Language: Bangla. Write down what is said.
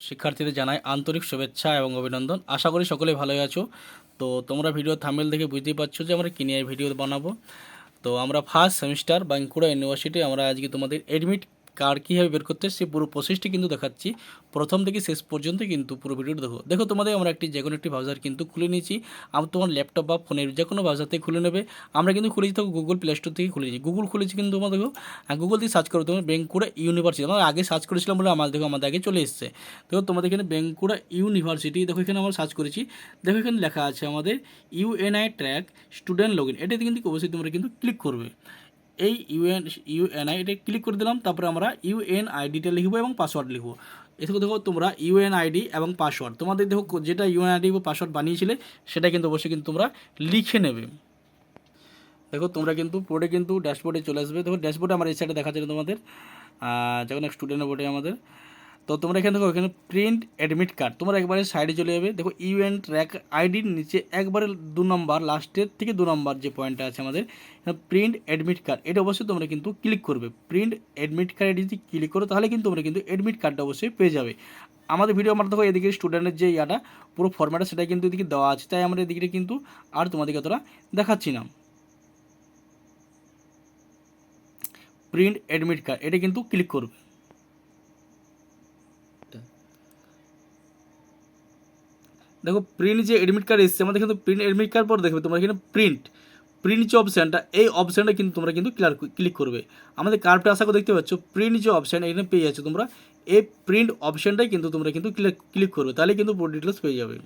শিক্ষার্থীদের জানাই আন্তরিক শুভেচ্ছা এবং অভিনন্দন। আশা করি সকলে ভালোই আছো। তো তোমরা ভিডিও থামেল দেখে বুঝতেই পারছ যে আমরা কী নিয়ে ভিডিও বানাবো। তো আমরা ফার্স্ট সেমিস্টার বাঁকুড়া ইউনিভার্সিটি আমরা আজকে তোমাদের এডমিট কার্ড কীভাবে বের করতে সেই পুরো প্রসেসটি কিন্তু দেখাচ্ছি। প্রথম থেকে শেষ পর্যন্ত কিন্তু পুরো ভিডিওটা দেখো। দেখো, তোমাদের আমরা একটি যে কোনো একটি ব্রাউজার কিন্তু খুলে নিয়েছি। আমরা তোমার ল্যাপটপ বা ফোনের যে কোনো ব্রাউজার থেকে খুলে নেবে। আমরা কিন্তু খুলেছি দেখো গুগল প্লে স্টোর থেকে খুলেছি। গুগল খুলেছি কিন্তু তোমার দেখো গুগল থেকে সার্চ করো, তোমার বেঙ্কুড়া ইউনিভার্সিটি আমরা আগে সার্চ করেছিলাম বলে আমার দেখো, আমাদের আগে চলে এসছে। দেখো, তোমাদের এখানে বেঙ্কুড়া ইউনিভার্সিটি দেখো এখানে আমরা সার্চ করেছি। দেখো, এখানে লেখা আছে আমাদের UNI track student log in এটাতে কিন্তু অবশ্যই তোমরা কিন্তু ক্লিক করবে। এই ইউএন ইউএনআইডি ক্লিক করে দিলাম, তারপরে আমরা ইউএন আইডিটা লিখব এবং পাসওয়ার্ড লিখব। এসব দেখো তোমরা ইউএন আইডি এবং পাসওয়ার্ড তোমাদের দেখো যেটা ইউএন আইডি বা পাসওয়ার্ড বানিয়েছিলে, সেটা কিন্তু অবশ্যই কিন্তু তোমরা লিখে নেবে। দেখো তোমরা কিন্তু পরে কিন্তু ড্যাশবোর্ডে চলে আসবে। দেখো ড্যাশবোর্ডে আমার এই সাইডে দেখা যাবে তোমাদের যখন যখন স্টুডেন্টের বোর্ডে আমাদের তো তোমরা এখানে দেখো, এখানে প্রিন্ট অ্যাডমিট কার্ড তোমরা একবারে সাইডে চলে যাবে। দেখো ইউএন ট্র্যাক আইডির নিচে একবারে দু নম্বর লাস্টের থেকে দু নম্বর যে পয়েন্টটা আছে আমাদের প্রিন্ট অ্যাডমিট কার্ড এটা অবশ্যই তোমরা কিন্তু ক্লিক করবে। প্রিন্ট অ্যাডমিট কার্ড যদি ক্লিক করো, তাহলে কিন্তু তোমরা কিন্তু অ্যাডমিট কার্ডটা অবশ্যই পেয়ে যাবে। আমাদের ভিডিও আমরা দেখো, এদিকে স্টুডেন্টের যে ইয়াটা, পুরো ফর্ম্যাটটা সেটা কিন্তু এদিকে দেওয়া আছে। তাই আমরা এদিকে কিন্তু আর তোমাদেরকে অতটা দেখাচ্ছি না। প্রিন্ট অ্যাডমিট কার্ড এটা কিন্তু ক্লিক করবে। দেখো প্রিন্ট যে এডমিট কার্ড এসছে, আমাদের কিন্তু প্রিন্ট এডমিট কার্ড পর দেখবে, তোমরা এখানে প্রিন্ট প্রিন্ট যে অপশানটা এই অপশানটা কিন্তু তোমরা কিন্তু ক্লিয়ার ক্লিক করবে। আমাদের কার্ডটা আশা করে দেখতে পাচ্ছ প্রিন্ট যে অপশান এখানে পেয়ে যাচ্ছ তোমরা, এই প্রিন্ট অপশানটাই কিন্তু তোমরা কিন্তু ক্লিক ক্লিক করবে, তাহলে কিন্তু পুরো ডিটেলস পেয়ে যাবে।